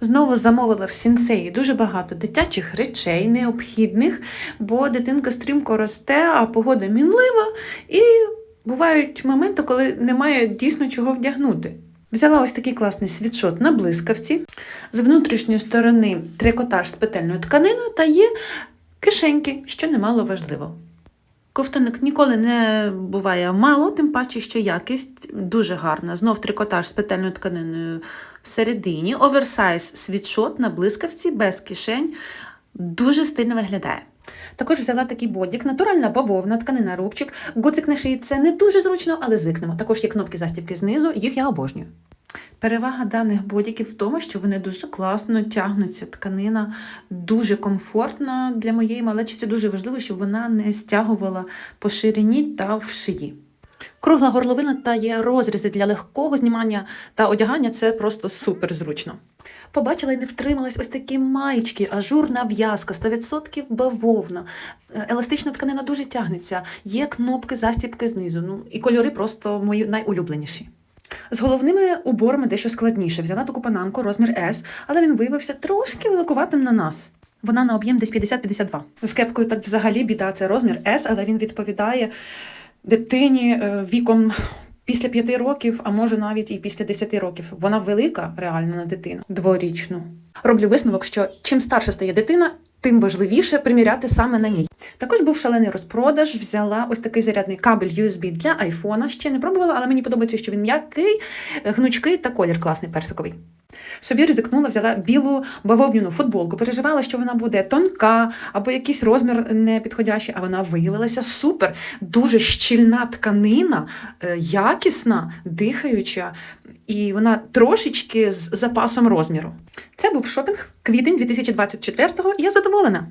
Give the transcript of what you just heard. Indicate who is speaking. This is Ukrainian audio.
Speaker 1: Знову замовила в сінсеї дуже багато дитячих речей необхідних, бо дитинка стрімко росте, а погода мінлива, і бувають моменти, коли немає дійсно чого вдягнути. Взяла ось такий класний світшот на блискавці. З внутрішньої сторони трикотаж з петельною тканиною та є кишеньки, що немало важливо. Ковтинок ніколи не буває мало, тим паче, що якість дуже гарна. Знов трикотаж з петельною тканиною всередині, оверсайз світшот на блискавці без кишень. Дуже стильно виглядає. Також взяла такий бодік, натуральна бавовна, тканина рубчик, гудзик на шиї це не дуже зручно, але звикнемо. Також є кнопки застібки знизу, їх я обожнюю. Перевага даних бодіків в тому, що вони дуже класно тягнуться. Тканина дуже комфортна для моєї малечі. Це дуже важливо, щоб вона не стягувала по ширині та в шиї. Кругла горловина та є розрізи для легкого знімання та одягання це просто супер зручно. Побачила і не втрималась ось такі маєчки, ажурна в'язка, 100% бавовна. Е, Еластична тканина дуже тягнеться, є кнопки застібки знизу. Ну і кольори просто мої найулюбленіші. З головними уборами дещо складніше. Взяла таку панамку розмір S, але він виявився трошки великуватим на нас. Вона на об'єм десь 50-52. З кепкою так взагалі біда це розмір S, але він відповідає дитині е, віком після 5 років, а може навіть і після 10 років. Вона велика реально на дитину, дворічну. Роблю висновок, що чим старша стає дитина, тим важливіше приміряти саме на ній. Також був шалений розпродаж. Взяла ось такий зарядний кабель USB для айфона. Ще не пробувала, але мені подобається, що він м'який, гнучкий та колір класний персиковий. Собі ризикнула, взяла білу бавовняну футболку. Переживала, що вона буде тонка або якийсь розмір непідходящий, а вона виявилася супер. Дуже щільна тканина, е, якісна, дихаюча, і вона трошечки з запасом розміру. Це був шопінг квітень 2024-го, і я задоволена.